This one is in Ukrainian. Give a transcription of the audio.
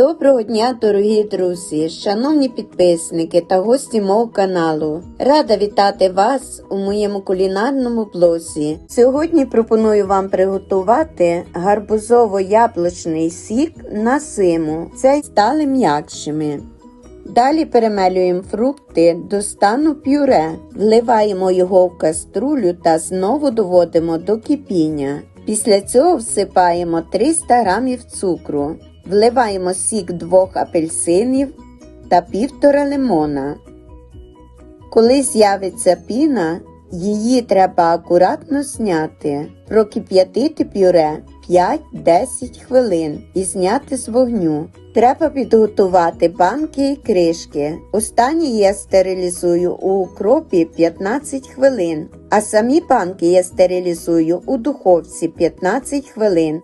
Доброго дня, дорогі друзі, шановні підписники та гості мого каналу. Рада вітати вас у моєму кулінарному блозі. Сьогодні пропоную вам приготувати гарбузово-яблучний сік на зиму. Це стали м'якшими. Далі перемелюємо фрукти до стану пюре, вливаємо його в каструлю та знову доводимо до кипіння. Після цього всипаємо 300 г цукру, вливаємо сік двох апельсинів та півтора лимона. Коли з'явиться піна, її треба акуратно зняти, прокип'ятити пюре 5-10 хвилин і зняти з вогню. Треба підготувати банки і кришки. Останні я стерилізую у укропі 15 хвилин, а самі банки я стерилізую у духовці 15 хвилин